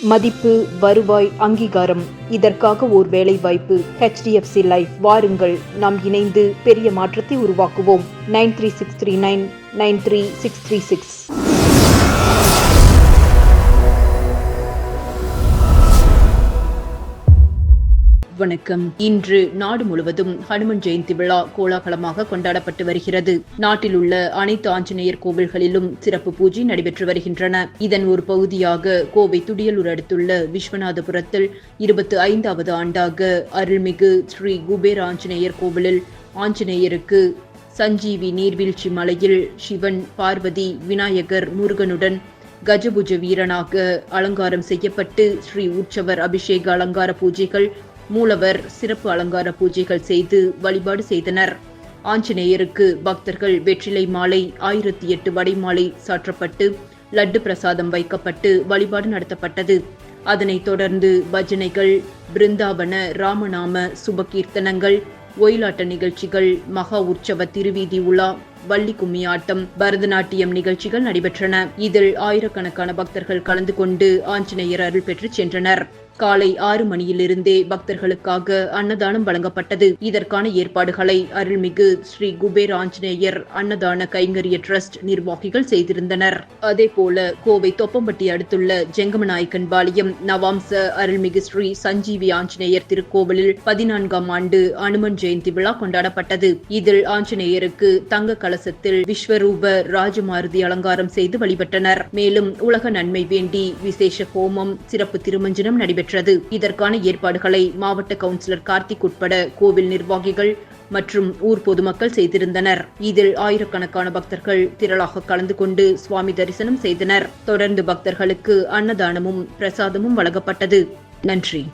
மதிப்பு வருவாய் அங்கீகாரம். இதற்காக ஓர் வேலை வாய்ப்பு ஹெச்டிஎஃப்சி லைஃப் வாருங்கள். நாம் இணைந்து பெரிய மாற்றத்தை உருவாக்குவோம். Nine three six three nine nine three six three six. வணக்கம். இன்று நாடு முழுவதும் ஹனுமன் ஜெயந்தி விழா கோலாகலமாக கொண்டாடப்பட்டு வருகிறது. நாட்டில் உள்ள அனைத்து ஆஞ்சநேயர் கோவில்களிலும் சிறப்பு பூஜை நடைபெற்று வருகின்றன. இதன் ஒரு பகுதியாக கோவை துடியலூர் அடுத்துள்ள விஸ்வநாதபுரத்தில் இருபத்தி ஐந்தாவது ஆண்டாக அருள்மிகு ஸ்ரீ குபேர ஆஞ்சநேயர் கோவிலில் ஆஞ்சநேயருக்கு சஞ்சீவி நீர்வீழ்ச்சி மலையில் சிவன் பார்வதி விநாயகர் முருகனுடன் கஜபுஜ வீரனாக அலங்காரம் செய்யப்பட்டு ஸ்ரீ உற்சவர் அபிஷேக அலங்கார பூஜைகள் மூலவர் சிறப்பு அலங்கார பூஜைகள் செய்து வழிபாடு செய்தனர். ஆஞ்சநேயருக்கு பக்தர்கள் வெற்றிலை மாலை ஆயிரத்தி எட்டு வடைமாலை சாற்றப்பட்டு லட்டு பிரசாதம் வைக்கப்பட்டு வழிபாடு நடத்தப்பட்டது. அதனைத் தொடர்ந்து பஜனைகள் பிருந்தாவன ராமநாம சுபகீர்த்தனங்கள் ஒயிலாட்ட நிகழ்ச்சிகள் மகா உற்சவ திருவீதி உலா வள்ளி கும்மி ஆட்டம் பரதநாட்டியம் நிகழ்ச்சிகள் நடைபெற்றன. இதில் ஆயிரக்கணக்கான பக்தர்கள் கலந்து கொண்டு ஆஞ்சநேயர் அருள் பெற்று சென்றனர். காலை ஆறு மணியிலிருந்தே பக்தர்களுக்காக அன்னதானம் வழங்கப்பட்டது. இதற்கான ஏற்பாடுகளை அருள்மிகு ஸ்ரீ குபேர் ஆஞ்சநேயர் அன்னதான கைங்கரிய டிரஸ்ட் நிர்வாகிகள் செய்திருந்தனர். அதேபோல கோவை தொப்பம்பட்டி அடுத்துள்ள ஜெங்கமநாயக்கன் பாளையம் நவாம்ச அருள்மிகு ஸ்ரீ சஞ்சீவி ஆஞ்சநேயர் திருக்கோவிலில் பதினான்காம் ஆண்டு அனுமன் ஜெயந்தி விழா கொண்டாடப்பட்டது. இதில் ஆஞ்சநேயருக்கு தங்க கலசத்தில் விஸ்வரூப ராஜமாருதி அலங்காரம் செய்து வழிபட்டனர். மேலும் உலக நன்மை வேண்டி விசேஷ ஹோமம் சிறப்பு திருமஞ்சனம் நடைபெற்றது. இதற்கான ஏற்பாடுகளை மாவட்ட கவுன்சிலர் கார்த்திக் உட்பட கோவில் நிர்வாகிகள் மற்றும் ஊர் பொதுமக்கள் செய்திருந்தனர். இதில் ஆயிரக்கணக்கான பக்தர்கள் திரளாக கலந்து கொண்டு சுவாமி தரிசனம் செய்தனர். தொடர்ந்து பக்தர்களுக்கு அன்னதானமும் பிரசாதமும் வழங்கப்பட்டது. நன்றி.